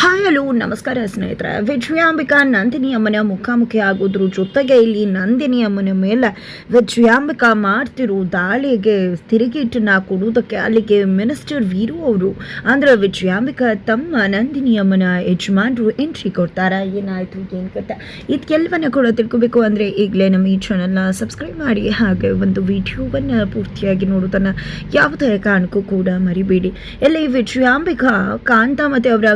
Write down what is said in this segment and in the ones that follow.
Hi hello ನಮಸ್ಕಾರ ಸ್ನೇಹಿತರೆ. ವಿಜಯಾಂಬಿಕಾ ನಂದಿನಿ ಅಮ್ಮನ ಮುಖಾಮುಖಿ ಆಗೋದ್ರ ಜೊತೆಗೆ ಇಲ್ಲಿ ನಂದಿನಿ ಅಮ್ಮನ ಮೇಲೆ ವಿಜಯಾಂಬಿಕಾ ಮಾಡ್ತಿರೋ ದಾಳಿಗೆ ತಿರುಗೇಟನ್ನ ಕೊಡುವುದಕ್ಕೆ ಅಲ್ಲಿಗೆ ಮಿನಿಸ್ಟರ್ ವೀರು ಅವರು, ಅಂದ್ರೆ ವಿಜಯಾಂಬಿಕಾ ತಮ್ಮ ನಂದಿನಿ ಅಮ್ಮನ ಯಜಮಾನರು ಎಂಟ್ರಿ ಕೊಡ್ತಾರ. ಏನಾಯ್ತು, ಏನ್ ಕತೆ? ಇದಕ್ಕೆಲ್ಲವನ್ನ ಕೂಡ ತಿಳ್ಕೊಬೇಕು ಅಂದ್ರೆ ಈಗಲೇ ನಮ್ಮ ಈ ಚಾನಲ್ನ ಸಬ್ಸ್ಕ್ರೈಬ್ ಮಾಡಿ, ಹಾಗೆ ಒಂದು ವಿಡಿಯೋವನ್ನ ಪೂರ್ತಿಯಾಗಿ ನೋಡೋದನ್ನು ಯಾವುದೇ ಕಾರಣಕ್ಕೂ ಕೂಡ ಮರಿಬೇಡಿ. ಇಲ್ಲಿ ವಿಜಯಾಂಬಿಕಾ ಕಾಂತ ಮತ್ತೆ ಅವರ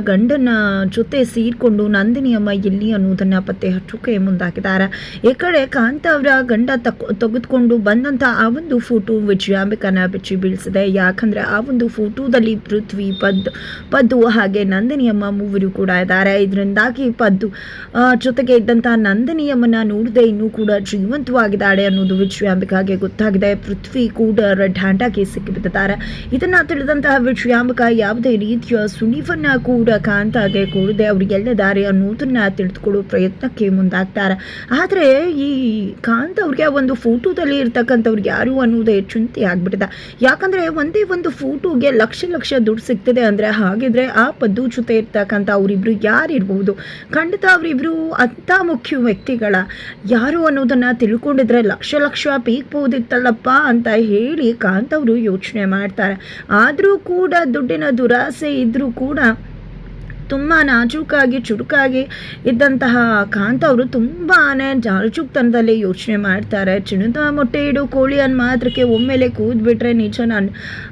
ಜೊತೆ ಸೇರಿಕೊಂಡು ನಂದಿನಿ ಅಮ್ಮ ಎಲ್ಲಿ ಅನ್ನೋದನ್ನು ಪತ್ತೆ ಹಚ್ಚೋಕೆ ಮುಂದಾಗಿದ್ದಾರೆ. ಈ ಕಡೆ ಕಾಂತ ಅವರ ಗಂಡ ತಕ್, ತೆಗೆದುಕೊಂಡು ಬಂದಂಥ ಆ ಒಂದು ಫೋಟೋ ವಿಜಯಾಂಬಿಕನ ಬಿಚ್ಚಿ ಬೀಳಿಸಿದೆ. ಯಾಕಂದ್ರೆ ಆ ಒಂದು ಫೋಟೋದಲ್ಲಿ ಪೃಥ್ವಿ, ಪದ್, ಪದ್ದು ಹಾಗೆ ನಂದಿನಿ ಅಮ್ಮ ಮೂವರು ಕೂಡ ಇದ್ದಾರೆ. ಇದರಿಂದಾಗಿ ಪದ್ದು ಜೊತೆಗೆ ಇದ್ದಂಥ ನಂದಿನಿ ಅಮ್ಮನ ನೋಡದೆ ಇನ್ನೂ ಕೂಡ ಜೀವಂತವಾಗಿದ್ದಾಳೆ ಅನ್ನೋದು ವಿಜಯಾಂಬಿಕಾಗೆ ಗೊತ್ತಾಗಿದೆ. ಪೃಥ್ವಿ ಕೂಡ ರೆಡ್ ಹ್ಯಾಂಡಾಗಿ ಸಿಕ್ಕಿಬಿಟ್ಟಿದ್ದಾರೆ. ಇದನ್ನು ತಿಳಿದಂತಹ ವಿಜಯಾಂಬಿಕ ಯಾವುದೇ ರೀತಿಯ ಸುಳಿವನ್ನ ಕೂಡ ಕಾಂತಾಗೆ ಅವ್ರಿಗೆ ಅವ್ರಿಗೆಲ್ಲ ದಾರಿ ಅನ್ನೋದನ್ನ ತಿಳಿದುಕೊಳ್ಳೋ ಪ್ರಯತ್ನಕ್ಕೆ ಮುಂದಾಗ್ತಾರೆ. ಆದರೆ ಈ ಕಾಂತ ಅವ್ರಿಗೆ ಒಂದು ಫೋಟೋದಲ್ಲಿ ಇರ್ತಕ್ಕಂಥವ್ರು ಯಾರು ಅನ್ನೋದೇ ಚಿಂತೆ ಆಗ್ಬಿಟ್ಟಿದೆ. ಯಾಕಂದ್ರೆ ಒಂದೇ ಒಂದು ಫೋಟೋಗೆ ಲಕ್ಷ ಲಕ್ಷ ದುಡ್ಡು ಸಿಗ್ತದೆ ಅಂದ್ರೆ ಹಾಗಿದ್ರೆ ಆ ಪದ್ದು ಜೊತೆ ಇರ್ತಕ್ಕಂಥ ಅವರಿಬ್ರು ಯಾರಿರ್ಬೋದು? ಖಂಡಿತ ಅವರಿಬ್ರು ಅಂಥ ಮುಖ್ಯ ವ್ಯಕ್ತಿಗಳ ಯಾರು ಅನ್ನೋದನ್ನ ತಿಳ್ಕೊಂಡಿದ್ರೆ ಲಕ್ಷ ಲಕ್ಷ ಪೀಕ್ಬೋದಿತ್ತಲ್ಲಪ್ಪ ಅಂತ ಹೇಳಿ ಕಾಂತ್ ಅವರು ಯೋಚನೆ ಮಾಡ್ತಾರೆ. ಆದರೂ ಕೂಡ ದುಡ್ಡಿನ ದುರಾಸೆ ಇದ್ದರೂ ಕೂಡ ತುಂಬ ನಾಜೂಕಾಗಿ, ಚುರುಕಾಗಿ ಇದ್ದಂತಹ ಕಾಂತ ಅವರು ತುಂಬಾ ಜಾಲಚುಕ್ತನದಲ್ಲಿ ಯೋಚನೆ ಮಾಡ್ತಾರೆ. ಚಿಣದ ಮೊಟ್ಟೆ ಇಡು, ಕೋಳಿ ಮಾತ್ರಕ್ಕೆ ಒಮ್ಮೆಲೆ ಕೂದ್ಬಿಟ್ರೆ ನಿಜ ನಾನು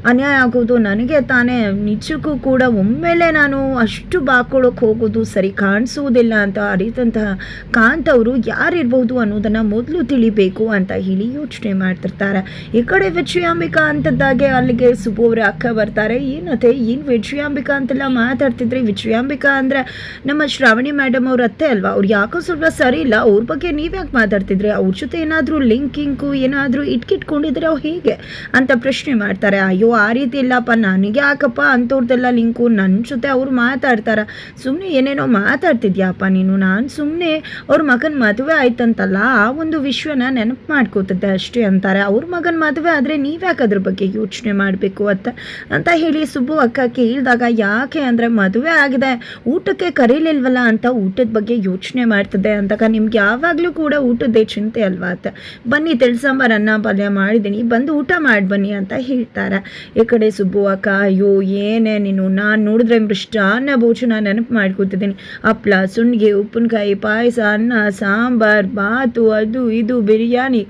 ಅನ್ಯಾಯ ಆಗೋದು ನನಗೆ ತಾನೇ. ನಿಜಕ್ಕೂ ಕೂಡ ಒಮ್ಮೆಲೆ ನಾನು ಅಷ್ಟು ಬಾಕೊಳಕ್ಕೆ ಹೋಗೋದು ಸರಿ ಕಾಣಿಸುವುದಿಲ್ಲ ಅಂತ ಅರಿತಂತಹ ಕಾಂತ ಅವರು ಯಾರಿರ್ಬೋದು ಅನ್ನೋದನ್ನ ಮೊದಲು ತಿಳಿಬೇಕು ಅಂತ ಹೇಳಿ ಯೋಚನೆ ಮಾಡ್ತಿರ್ತಾರೆ. ಈ ಕಡೆ ವಿಜಯಾಂಬಿಕಾ ಅಂತದ್ದಾಗೆ ಅಲ್ಲಿಗೆ ಸುಬ್ಬು ಅಕ್ಕ ಬರ್ತಾರೆ. ಏನತ್ತೆ ಏನು ವಿಜಯಾಂಬಿಕಾ ಅಂತೆಲ್ಲ ಮಾತಾಡ್ತಿದ್ರೆ? ವಿಜಯಾಂಬಿಕಾ ಅಂದ್ರೆ ನಮ್ಮ ಶ್ರಾವಣಿ ಮೇಡಮ್ ಅವ್ರ ಅತ್ತೆ ಅಲ್ವಾ? ಅವ್ರು ಯಾಕೋ ಸ್ವಲ್ಪ ಸರಿ ಇಲ್ಲ. ಅವ್ರ ಬಗ್ಗೆ ನೀವ್ಯಾಕೆ ಮಾತಾಡ್ತಿದ್ರೆ? ಅವ್ರ ಜೊತೆ ಏನಾದರೂ ಲಿಂಕಿಂಕು ಏನಾದರೂ ಇಟ್ಕಿಟ್ಕೊಂಡಿದ್ರೆ ಅವ್ರು ಹೇಗೆ ಅಂತ ಪ್ರಶ್ನೆ ಮಾಡ್ತಾರೆ. ಅಯ್ಯೋ, ಆ ರೀತಿ ಇಲ್ಲಪ್ಪ. ನನಗೆ ಯಾಕಪ್ಪ ಅಂಥವ್ರದ್ದೆಲ್ಲ ಲಿಂಕು ನನ್ನ ಜೊತೆ ಅವ್ರು ಮಾತಾಡ್ತಾರ. ಸುಮ್ಮನೆ ಏನೇನೋ ಮಾತಾಡ್ತಿದ್ಯಾಪ್ಪ ನೀನು? ನಾನು ಸುಮ್ಮನೆ ಅವ್ರ ಮಗನ ಮದುವೆ ಆಯ್ತಂತಲ್ಲ, ಆ ಒಂದು ವಿಷಯನ ನೆನಪು ಮಾಡ್ಕೋತಿದ್ದೆ ಅಷ್ಟೇ ಅಂತಾರೆ. ಅವ್ರ ಮಗನ ಮದುವೆ ಆದರೆ ನೀವ್ಯಾಕೆ ಅದ್ರ ಬಗ್ಗೆ ಯೋಚನೆ ಮಾಡಬೇಕು ಅಂತ ಅಂತ ಹೇಳಿ ಸುಬ್ಬು ಅಕ್ಕ ಕೇಳಿದಾಗ, ಯಾಕೆ ಅಂದರೆ ಮದುವೆ ಆಗಿದೆ. ಊಟಕ್ಕೆ ಕರೀಲಿಲ್ವಲ್ಲ ಅಂತ ಊಟದ ಬಗ್ಗೆ ಯೋಚನೆ ಮಾಡ್ತದೆ ಅಂದಾಗ ನಿಮ್ಗೆ ಯಾವಾಗಲೂ ಕೂಡ ಊಟದ್ದೇ ಚಿಂತೆ ಅಲ್ವಾ ಅಂತ. ಬನ್ನಿ ತಿಳಿಸಾಂಬಾರ್ ಅನ್ನ ಪಲ್ಯ ಮಾಡಿದ್ದೀನಿ, ಬಂದು ಊಟ ಮಾಡಿ ಬನ್ನಿ ಅಂತ ಹೇಳ್ತಾರೆ. ಈ ಕಡೆ ಸುಬ್ಬು, ಅಕ್ಕ, ಅಯ್ಯೋ, ಏನೇ ನೀನು, ನಾನು ನೋಡಿದ್ರೆ ಮೃಷ್ಟಾನ್ನ ಭೋಜನ ನೆನಪು ಮಾಡ್ಕೊತಿದ್ದೀನಿ. ಹಪ್ಳ ಸುಣ್ಣಿಗೆ ಉಪ್ಪಿನಕಾಯಿ, ಪಾಯಸ, ಅನ್ನ, ಸಾಂಬಾರ್, ಬಾತು, ಅದು, ಇದು, ಬಿರಿಯಾನಿ.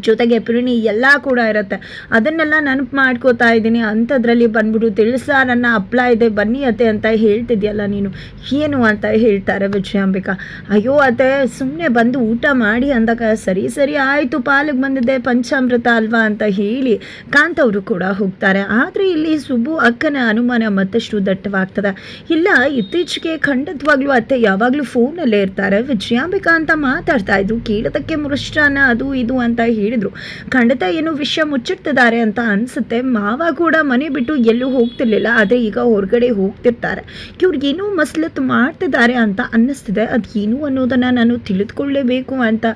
ಜೊತೆಗೆ ಪಿರುಣಿ ಎಲ್ಲ ಕೂಡ ಇರುತ್ತೆ. ಅದನ್ನೆಲ್ಲ ನೆನಪು ಮಾಡ್ಕೋತಾ ಇದ್ದೀನಿ. ಅಂಥದ್ರಲ್ಲಿ ಬಂದ್ಬಿಟ್ಟು ತಿಳಿಸ ನನ್ನ ಹಪ್ಳ ಇದೆ, ಬನ್ನಿ ಅತ್ತೆ ಅಂತ ಹೇಳ್ತಿದ್ಯಲ್ಲ ನೀನು. ಏನು ಅಂತ ಹೇಳ್ತಾರೆ ವಿಜಯಾಂಬಿಕಾ. ಅಯ್ಯೋ ಅತ್ತೆ ಸುಮ್ಮನೆ ಬಂದು ಊಟ ಮಾಡಿ ಅಂದಾಗ, ಸರಿ ಸರಿ, ಆಯಿತು, ಪಾಲಿಗೆ ಬಂದಿದ್ದೆ, ಪಂಚಾಮೃತ ಅಲ್ವಾ ಅಂತ ಹೇಳಿ ಕಾಂತವರು ಕೂಡ ಹೋಗ್ತಾರೆ. ಆದರೆ ಇಲ್ಲಿ ಸುಬ್ಬು ಅಕ್ಕನ ಅನುಮಾನ ಮತ್ತಷ್ಟು ದಟ್ಟವಾಗ್ತದೆ. ಇಲ್ಲ, ಇತ್ತೀಚೆಗೆ ಖಂಡಿತವಾಗ್ಲೂ ಅತ್ತೆ ಯಾವಾಗಲೂ ಫೋನಲ್ಲೇ ಇರ್ತಾರೆ. ವಿಜಯಾಂಬಿಕಾ ಅಂತ ಮಾತಾಡ್ತಾ ಇದ್ರು. ಕೇಳೋದಕ್ಕೆ ಮೃಷ್ಟಾನ ಅದು ಇದು ಅಂತ ಹೇಳಿದ್ರು. ಖಂಡಿತ ಏನು ವಿಷಯ ಮುಚ್ಚಿಡ್ತಿದ್ದಾರೆ ಅಂತ ಅನ್ಸುತ್ತೆ. ಮಾವ ಕೂಡ ಮನೆ ಬಿಟ್ಟು ಎಲ್ಲೂ ಹೋಗ್ತಿರ್ಲಿಲ್ಲ, ಆದರೆ ಈಗ ಹೊರಗಡೆ ಹೋಗ್ತಿರ್ತಾರೆ. ಇವ್ರಿಗೇನೋ ಮಸ್ಲತ್ ಮಾಡ್ತಿದ್ದಾರೆ ಅಂತ ಅನ್ನಿಸ್ತಿದೆ. ಅದು ಏನು ಅನ್ನೋದನ್ನ ನಾನು ತಿಳಿದುಕೊಳ್ಳೇಬೇಕು ಅಂತ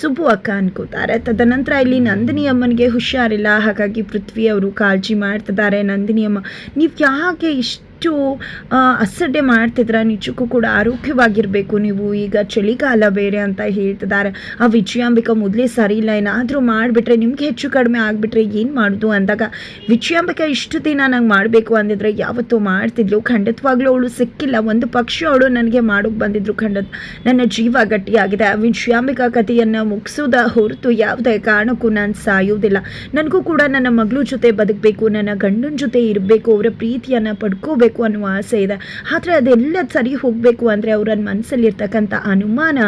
ಸುಬ್ಬು ಅಕ್ಕ ಅನ್ಕೋತಾರೆ. ತದನಂತರ ಇಲ್ಲಿ ನಂದಿನಿ ಅಮ್ಮನಿಗೆ ಹುಷಾರಿಲ್ಲ. ಹಾಗಾಗಿ ಪೃಥ್ವಿ ಅವರು ಕಾಳಜಿ ಮಾಡ್ತಿದ್ದಾರೆ. ನಂದಿನಿ ಅಮ್ಮ, ನೀವು ಯಾಕೆ ಇಷ್ಟು ಆ, ಅಸಡ್ಡೆ ಮಾಡ್ತಿದ್ರ ನಿಜಕ್ಕೂ ಕೂಡ ಆರೋಗ್ಯವಾಗಿರಬೇಕು ನೀವು. ಈಗ ಚಳಿಗಾಲ ಬೇರೆ ಅಂತ ಹೇಳ್ತಿದ್ದಾರೆ. ಆ ವಿಜಯಾಂಬಿಕಾ ಮೊದಲೇ ಸರಿ ಇಲ್ಲ ಏನಾದರೂ ಮಾಡಿಬಿಟ್ರೆ ನಿಮಗೆ ಹೆಚ್ಚು ಕಡಿಮೆ ಆಗಿಬಿಟ್ರೆ ಏನು ಮಾಡೋದು ಅಂದಾಗ ವಿಜಯಾಂಬಿಕಾ ಇಷ್ಟು ದಿನ ನಂಗೆ ಮಾಡಬೇಕು ಅಂದಿದ್ರೆ ಯಾವತ್ತೂ ಮಾಡ್ತಿದ್ಲು. ಖಂಡಿತವಾಗ್ಲೂ ಅವಳು ಸಿಕ್ಕಿಲ್ಲ. ಒಂದು ಪಕ್ಷ ಅವಳು ನನಗೆ ಮಾಡೋಕ್ಕೆ ಬಂದಿದ್ರು ಖಂಡಿತ ನನ್ನ ಜೀವ ಗಟ್ಟಿಯಾಗಿದೆ. ಆ ವಿಜಯಾಂಬಿಕಾ ಕಥೆಯನ್ನು ಮುಗಿಸೋದ ಹೊರತು ಯಾವುದೇ ಕಾರಣಕ್ಕೂ ನಾನು ಸಾಯೋದಿಲ್ಲ ನನಗೂ ಕೂಡ ನನ್ನ ಮಗಳ ಜೊತೆ ಬದುಕಬೇಕು ನನ್ನ ಗಂಡನ ಜೊತೆ ಇರಬೇಕು ಅವರ ಪ್ರೀತಿಯನ್ನು ಪಡ್ಕೋಬೇಕು. ಅನ್ನುವ ಆಸೆ ಇದೆ. ಆದರೆ ಅದೆಲ್ಲ ಸರಿ ಹೋಗಬೇಕು ಅಂದರೆ ಅವರ ಮನಸ್ಸಲ್ಲಿರ್ತಕ್ಕಂಥ ಅನುಮಾನ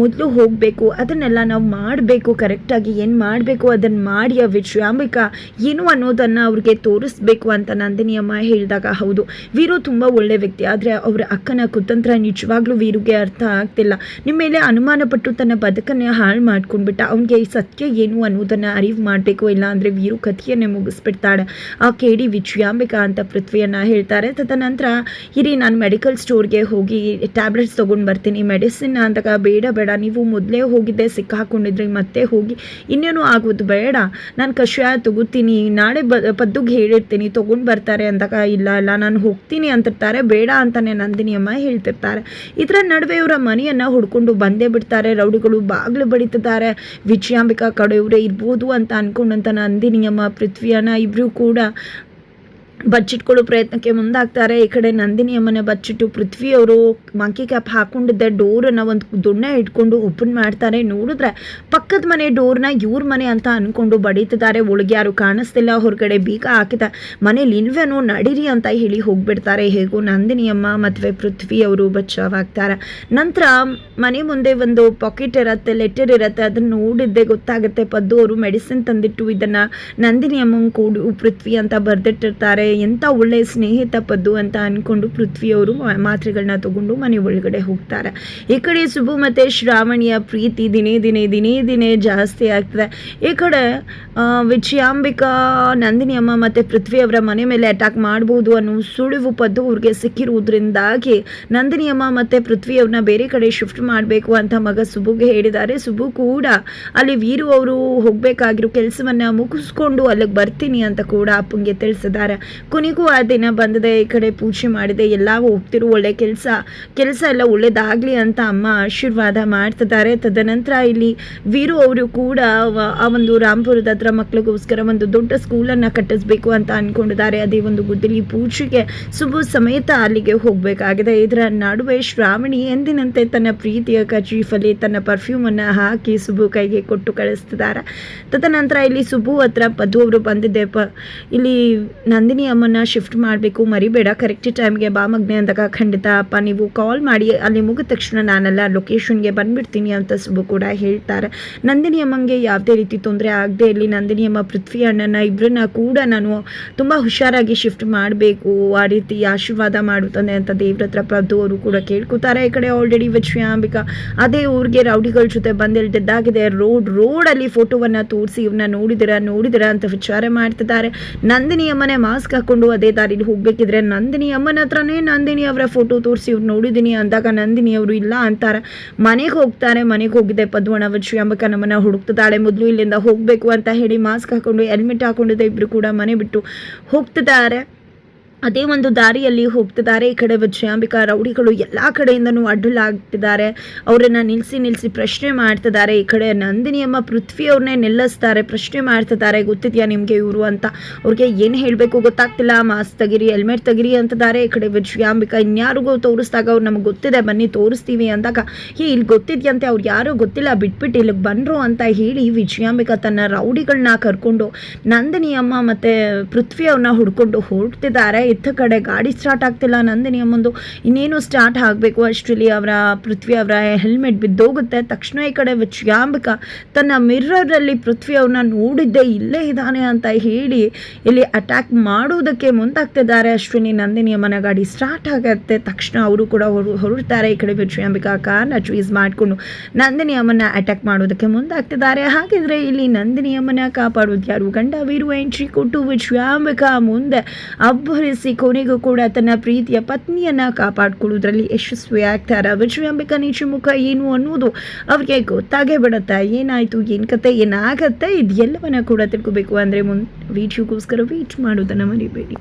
ಮೊದಲು ಹೋಗಬೇಕು, ಅದನ್ನೆಲ್ಲ ನಾವು ಮಾಡಬೇಕು ಕರೆಕ್ಟಾಗಿ ಏನು ಮಾಡಬೇಕು ಅದನ್ನು ಮಾಡಿ ಆ ವಿಜಯಾಂಬಿಕಾ ಏನು ಅನ್ನೋದನ್ನು ಅವ್ರಿಗೆ ತೋರಿಸ್ಬೇಕು ಅಂತ ನಂದಿನಿ ಅಮ್ಮ ಹೇಳಿದಾಗ ಹೌದು. ವೀರು ತುಂಬ ಒಳ್ಳೆ ವ್ಯಕ್ತಿ, ಆದರೆ ಅವರ ಅಕ್ಕನ ಕುತಂತ್ರ ನಿಜವಾಗ್ಲೂ ವೀರುಗೆ ಅರ್ಥ ಆಗ್ತಿಲ್ಲ. ನಿಮ್ಮ ಮೇಲೆ ಅನುಮಾನ ಪಟ್ಟು ತನ್ನ ಬದುಕನ್ನು ಹಾಳು ಮಾಡ್ಕೊಂಡ್ಬಿಟ್ಟ, ಅವನಿಗೆ ಈ ಸತ್ಯ ಏನು ಅನ್ನೋದನ್ನು ಅರಿವು ಮಾಡಬೇಕು ಇಲ್ಲ ಅಂದರೆ ವೀರು ಕಥೆಯನ್ನೇ ಮುಗಿಸ್ಬಿಡ್ತಾಳೆ. ಆ ಕೇಳಿ ವಿಜಯಾಂಬಿಕಾ ಅಂತ ಪೃಥ್ವಿಯನ್ನು ಹೇಳ್ತಾರೆ. ಹೇಳ್ತಿರ್ತಾರೆ ತದನಂತರ ಇರಿ ನಾನು ಮೆಡಿಕಲ್ ಸ್ಟೋರ್ಗೆ ಹೋಗಿ ಟ್ಯಾಬ್ಲೆಟ್ಸ್ ತೊಗೊಂಡು ಬರ್ತೀನಿ. ಮೆಡಿಸಿನ್ ಅಂದಾಗ ಬೇಡ ಬೇಡ. ನೀವು ಮೊದಲೇ ಹೋಗಿದ್ದೆ ಸಿಕ್ಕಾಕೊಂಡಿದ್ರಿ, ಮತ್ತೆ ಹೋಗಿ ಇನ್ನೇನು ಆಗೋದು ಬೇಡ. ನಾನು ಕಷಾಯ ತಗೋತೀನಿ, ನಾಳೆ ಬ, ಪದ್ದುಗೆ ಹೇಳಿರ್ತೀನಿ, ತೊಗೊಂಡು ಬರ್ತಾರೆ ಅಂದಾಗ, ಇಲ್ಲ ಇಲ್ಲ, ನಾನು ಹೋಗ್ತೀನಿ ಅಂತಿರ್ತಾರೆ. ಬೇಡ ಅಂತಲೇ ನಂದಿನಿ ಅಮ್ಮ ಹೇಳ್ತಿರ್ತಾರೆ. ಇದರ ನಡುವೆ ಇವರ ಮನೆಯನ್ನು ಹುಡ್ಕೊಂಡು ಬಂದೇ ಬಿಡ್ತಾರೆ. ರೌಡಿಗಳು ಬಾಗಿಲು ಬಡಿತಿದ್ದಾರೆ. ವಿಜಯಾಂಬಿಕಾ ಕಡೆಯವರೇ ಇರ್ಬೋದು ಅಂತ ಅಂದ್ಕೊಂಡಂತ ನಂದಿನಿ ಅಮ್ಮ, ಪೃಥ್ವಿಯನ್ನ ಇಬ್ಬರೂ ಕೂಡ ಬಚ್ಚಿಟ್ಕೊಳ್ಳೋ ಪ್ರಯತ್ನಕ್ಕೆ ಮುಂದಾಗ್ತಾರೆ. ಈ ಕಡೆ ನಂದಿನಿ ಅಮ್ಮನ ಬಚ್ಚಿಟ್ಟು ಪೃಥ್ವಿ ಅವರು ಮಂಕಿ ಕ್ಯಾಪ್ ಹಾಕೊಂಡಿದ್ದ ಡೋರನ್ನ ಒಂದು ದೊಣ್ಣೆ ಇಟ್ಕೊಂಡು ಓಪನ್ ಮಾಡ್ತಾರೆ. ನೋಡಿದ್ರೆ ಪಕ್ಕದ ಮನೆ ಡೋರ್ನ ಇವ್ರ ಮನೆ ಅಂತ ಅನ್ಕೊಂಡು ಬಡೀತಿದ್ದಾರೆ. ಒಳಗೆ ಯಾರು ಕಾಣಿಸ್ತಿಲ್ಲ. ಹೊರಗಡೆ ಬೀಗ ಹಾಕಿದ ಮನೇಲಿ ಇಲ್ವೇನೋ ನಡೀರಿ ಅಂತ ಹೇಳಿ ಹೋಗ್ಬಿಡ್ತಾರೆ. ಹೇಗೂ ನಂದಿನಿ ಅಮ್ಮ ಮದುವೆ ಪೃಥ್ವಿ ಅವರು ಬಚಾವಾಗ್ತಾರೆ. ನಂತರ ಮನೆ ಮುಂದೆ ಒಂದು ಪಾಕೆಟ್ ಇರತ್ತೆ ಲೆಟರ್ ಇರತ್ತೆ. ಅದನ್ನ ನೋಡಿದ್ದೆ ಗೊತ್ತಾಗುತ್ತೆ. ಪದ್ದು ಅವರು ಮೆಡಿಸಿನ್ ತಂದಿಟ್ಟು ಇದನ್ನ ನಂದಿನಿ ಅಮ್ಮ ಕೂಡು ಪೃಥ್ವಿ ಅಂತ ಬರ್ದಿಟ್ಟಿರ್ತಾರೆ. ಎಂಥ ಒಳ್ಳೆ ಸ್ನೇಹಿತ ಪದ್ದು ಅಂತ ಅಂದ್ಕೊಂಡು ಪೃಥ್ವಿಯವರು ಮಾತ್ರೆಗಳನ್ನ ತಗೊಂಡು ಮನೆ ಒಳಗಡೆ ಹೋಗ್ತಾರೆ. ಈ ಕಡೆ ಸುಬ್ಬು ಮತ್ತು ಶ್ರಾವಣಿಯ ಪ್ರೀತಿ ದಿನೇ ದಿನೇ ದಿನೇ ದಿನೇ ಜಾಸ್ತಿ ಆಗ್ತದೆ. ಈ ಕಡೆ ವಿಜಯಾಂಬಿಕಾ, ನಂದಿನಿ ಅಮ್ಮ ಮತ್ತು ಪೃಥ್ವಿ ಅವರ ಮನೆ ಮೇಲೆ ಅಟ್ಯಾಕ್ ಮಾಡ್ಬೋದು ಅನ್ನೋ ಸುಳಿವು ಪದ್ದು ಅವ್ರಿಗೆ ಸಿಕ್ಕಿರುವುದರಿಂದಾಗಿ ನಂದಿನಿ ಅಮ್ಮ ಮತ್ತು ಪೃಥ್ವಿಯವ್ರನ್ನ ಬೇರೆ ಕಡೆ ಶಿಫ್ಟ್ ಮಾಡಬೇಕು ಅಂತ ಮಗ ಸುಬ್ಬುಗೆ ಹೇಳಿದ್ದಾರೆ. ಸುಬ್ಬು ಕೂಡ ಅಲ್ಲಿ ವೀರು ಅವರು ಹೋಗಬೇಕಾಗಿರೋ ಕೆಲಸವನ್ನು ಮುಗಿಸ್ಕೊಂಡು ಅಲ್ಲಿಗೆ ಬರ್ತೀನಿ ಅಂತ ಕೂಡ ಅಪ್ಪಂಗೆ ತಿಳಿಸಿದ್ದಾರೆ. ಕೊನೆಗೂ ಆ ದಿನ ಬಂದಿದೆ, ಈ ಕಡೆ ಪೂಜೆ ಮಾಡಿದೆ ಎಲ್ಲ ಹೋಗ್ತಿರೋ ಒಳ್ಳೆ ಕೆಲಸ ಕೆಲಸ ಎಲ್ಲ ಒಳ್ಳೇದಾಗಲಿ ಅಂತ ಅಮ್ಮ ಆಶೀರ್ವಾದ ಮಾಡ್ತಿದ್ದಾರೆ. ತದನಂತರ ಇಲ್ಲಿ ವೀರು ಅವರು ಕೂಡ ಆ ಒಂದು ರಾಮ್ಪುರದ ಹತ್ರ ಮಕ್ಕಳಿಗೋಸ್ಕರ ಒಂದು ದೊಡ್ಡ ಸ್ಕೂಲನ್ನು ಕಟ್ಟಿಸ್ಬೇಕು ಅಂತ ಅನ್ಕೊಂಡಿದ್ದಾರೆ. ಅದೇ ಒಂದು ಗುದ್ದಲಿ ಪೂಜೆಗೆ ಸುಬು ಸಮೇತ ಅಲ್ಲಿಗೆ ಹೋಗಬೇಕಾಗಿದೆ. ಇದರ ನಡುವೆ ಶ್ರಾವಣಿ ಎಂದಿನಂತೆ ತನ್ನ ಪ್ರೀತಿಯ ಕಚೀಫಲ್ಲಿ ತನ್ನ ಪರ್ಫ್ಯೂಮನ್ನು ಹಾಕಿ ಸುಬು ಕೈಗೆ ಕೊಟ್ಟು ಕಳಿಸ್ತಿದ್ದಾರೆ. ತದನಂತರ ಇಲ್ಲಿ ಸುಬ್ಬು ಹತ್ರ ಪದ್ದು ಅವರು ಬಂದಿದ್ದೆ. ಪ, ಇಲ್ಲಿ ನಂದಿನಿ ಅಮ್ಮನ ಶಿಫ್ಟ್ ಮಾಡಬೇಕು, ಮರಿಬೇಡ. ಕರೆಕ್ಟ್ ಟೈಮ್ಗೆ ಬಾ ಮಗ್ನೆ ಅಂದಾಗ ಖಂಡಿತ ಅಪ್ಪ, ನೀವು ಕಾಲ್ ಮಾಡಿ, ಅಲ್ಲಿ ಮುಗಿದ ತಕ್ಷಣ ನಾನೆಲ್ಲ ಲೊಕೇಶನ್ಗೆ ಬಂದ್ಬಿಡ್ತೀನಿ ಅಂತ ಸುಬ್ಬು ಕೂಡ ಹೇಳ್ತಾರೆ. ನಂದಿನಿ ಅಮ್ಮಂಗೆ ಯಾವುದೇ ರೀತಿ ತೊಂದರೆ ಆಗದೆ ಇಲ್ಲಿ ನಂದಿನಿ ಅಮ್ಮ ಪೃಥ್ವಿ ಅಣ್ಣನ ಇಬ್ಬರನ್ನ ಕೂಡ ನಾನು ತುಂಬ ಹುಷಾರಾಗಿ ಶಿಫ್ಟ್ ಮಾಡಬೇಕು. ಆ ರೀತಿ ಆಶೀರ್ವಾದ ಮಾಡುತ್ತಾನೆ ಅಂತ ದೇವ್ರ ಹತ್ರ ಪದ್ದು ಅವರು ಕೂಡ ಕೇಳ್ಕೊತಾರೆ. ಈ ಕಡೆ ಆಲ್ರೆಡಿ ವಿಶ್ವಾಂಬಿಕಾ ಅದೇ ಊರಿಗೆ ರೌಡಿಗಳ ಜೊತೆ ಬಂದಿಲ್ದಿದ್ದಾಗಿದೆ. ರೋಡ್, ರೋಡಲ್ಲಿ ಫೋಟೋವನ್ನು ತೋರಿಸಿ ಇವನ್ನ ನೋಡಿದಿರ ನೋಡಿದಿರ ಅಂತ ವಿಚಾರ ಮಾಡ್ತಿದ್ದಾರೆ. ನಂದಿನಿ ಅಮ್ಮನೆ ಮಾಸ್ಕ್ ಹಾಕೊಂಡು ಅದೇ ದಾರಿಲಿ ಹೋಗ್ಬೇಕಿದ್ರೆ ನಂದಿನಿ ಅಮ್ಮನ ಹತ್ರನೇ ನಂದಿನಿ ಅವರ ಫೋಟೋ ತೋರಿಸಿ ಇವ್ರು ನೋಡಿದ್ದೀನಿ ಅಂದಾಗ ನಂದಿನಿ ಅವರು ಇಲ್ಲ ಅಂತಾರೆ. ಮನೆಗೆ ಹೋಗ್ತಾರೆ, ಮನೆಗೆ ಹೋಗಿದೆ ಪದ್ಮಣ ವಿಶ್ವಾಂಬಿಕಾ ನಮ್ಮನ್ನ ಹುಡುಕ್ತಿದ್ದಾಳೆ. ಮೊದಲು ಇಲ್ಲಿಂದ ಹೋಗಬೇಕು ಅಂತ ಹೇಳಿ ಮಾಸ್ಕ್ ಹಾಕೊಂಡು ಹೆಲ್ಮೆಟ್ ಹಾಕೊಂಡಿದ್ದೆ ಇಬ್ಬರು ಕೂಡ ಮನೆ ಬಿಟ್ಟು ಹೋಗ್ತಿದ್ದಾರೆ. ಅದೇ ಒಂದು ದಾರಿಯಲ್ಲಿ ಹೋಗ್ತಿದ್ದಾರೆ. ಈ ಕಡೆ ವಿಜಯಾಂಬಿಕಾ ರೌಡಿಗಳು ಎಲ್ಲ ಕಡೆಯಿಂದನೂ ಅಡ್ಡಲಾಗ್ತಿದ್ದಾರೆ. ಅವರನ್ನು ನಿಲ್ಲಿಸಿ ನಿಲ್ಲಿಸಿ ಪ್ರಶ್ನೆ ಮಾಡ್ತಿದ್ದಾರೆ. ಈ ಕಡೆ ನಂದಿನಿಯಮ್ಮ ಪೃಥ್ವಿ ಅವ್ರನ್ನೇ ನಿಲ್ಲಿಸ್ತಾರೆ. ಪ್ರಶ್ನೆ ಮಾಡ್ತಿದ್ದಾರೆ. ಗೊತ್ತಿದೆಯಾ ನಿಮಗೆ ಇವರು ಅಂತ? ಅವ್ರಿಗೆ ಏನು ಹೇಳಬೇಕು ಗೊತ್ತಾಗ್ತಿಲ್ಲ. ಮಾಸ್ಕ್ ತೆಗಿರಿ, ಹೆಲ್ಮೆಟ್ ತಗಿರಿ ಅಂತಿದ್ದಾರೆ. ಈ ಕಡೆ ವಿಜಯಾಂಬಿಕಾ ಇನ್ಯಾರಿಗೂ ತೋರಿಸಿದಾಗ ಅವ್ರು ನಮಗೆ ಗೊತ್ತಿದೆ. ಬನ್ನಿ ತೋರಿಸ್ತೀವಿ ಅಂದಾಗ ಏ ಇಲ್ಲಿ ಗೊತ್ತಿದೆಯಂತೆ. ಅವ್ರು ಯಾರೂ ಗೊತ್ತಿಲ್ಲ. ಬಿಟ್ಬಿಟ್ಟು ಇಲ್ಲಿಗೆ ಬಂದರು ಅಂತ ಹೇಳಿ ವಿಜಯಾಂಬಿಕಾ ತನ್ನ ರೌಡಿಗಳನ್ನ ಕರ್ಕೊಂಡು ನಂದಿನಿ ಅಮ್ಮ ಮತ್ತು ಪೃಥ್ವಿ ಅವ್ರನ್ನ ಹುಡ್ಕೊಂಡು ಹೊರಡ್ತಿದ್ದಾರೆ ಇತ್ತ ಕಡೆ ಗಾಡಿ ಸ್ಟಾರ್ಟ್ ಆಗ್ತಿಲ್ಲ. ನಂದಿನಿ ಅಮ್ಮಂದು ಇನ್ನೇನು ಸ್ಟಾರ್ಟ್ ಆಗಬೇಕು? ಅಷ್ಟರಲ್ಲಿ ಅವರ, ಪೃಥ್ವಿ ಅವರ ಹೆಲ್ಮೆಟ್ ಬಿದ್ದೋಗುತ್ತೆ. ತಕ್ಷಣ ಈ ಕಡೆ ವಿಚ್ಯಾಂಬಿಕ ತನ್ನ ಮಿರ್ರರಲ್ಲಿ ಪೃಥ್ವಿ ಅವ್ರನ್ನ ನೋಡಿದ್ದೆ ಇಲ್ಲೇ ಇದ್ದಾನೆ ಅಂತ ಹೇಳಿ ಇಲ್ಲಿ ಅಟ್ಯಾಕ್ ಮಾಡೋದಕ್ಕೆ ಮುಂದಾಗ್ತಿದ್ದಾರೆ ಅಶ್ವಿನಿ, ನಂದಿನಿ ಅಮ್ಮನ ಗಾಡಿ ಸ್ಟಾರ್ಟ್ ಆಗುತ್ತೆ. ತಕ್ಷಣ ಅವರು ಕೂಡ ಹೊರ, ಹೊರಡ್ತಾರೆ. ಈ ಕಡೆ ವಿಚ್ಯಾಂಬಿಕಾ ಕಾರ್ನ ಚೂಸ್ ಮಾಡಿಕೊಂಡು ನಂದಿನಿ ಅಮ್ಮನ ಅಟ್ಯಾಕ್ ಮಾಡೋದಕ್ಕೆ ಮುಂದಾಗ್ತಿದ್ದಾರೆ. ಹಾಗಿದ್ರೆ ಇಲ್ಲಿ ನಂದಿನಿ ಅಮ್ಮನ ಕಾಪಾಡೋದು ಯಾರು? ಗಂಡ, ವೀರು ಎಂಟ್ರಿ ಕೊಟ್ಟು ವಿಚ್ಯಾಂಬಿಕಾ ಮುಂದೆ ಅಬ್ಬರಿಸಿ ಕೊನೆಗೂ ಕೂಡ ತನ್ನ ಪ್ರೀತಿಯ ಪತ್ನಿಯನ್ನ ಕಾಪಾಡ್ಕೊಳ್ಳೋದ್ರಲ್ಲಿ ಯಶಸ್ವಿ ಆಗ್ತಾರೆ? ವಿಜಯಾಂಬಿಕಾ ನೀಚಿ ಮುಖ ಏನು ಅನ್ನೋದು ಅವ್ರಿಗೆ ಗೊತ್ತಾಗೇ ಬಿಡುತ್ತೆ ಏನಾಯ್ತು? ಏನು ಕತೆ? ಏನಾಗತ್ತೆ? ಇದೆಲ್ಲವನ್ನ ಕೂಡ ತಿಳ್ಕೊಬೇಕು. ಅಂದರೆ ಮುಂದೆ ವಿಡಿಯೋಗೋಸ್ಕರ ವೀಟ್ ಮಾಡೋದನ್ನು ಮರಿಬೇಡಿ.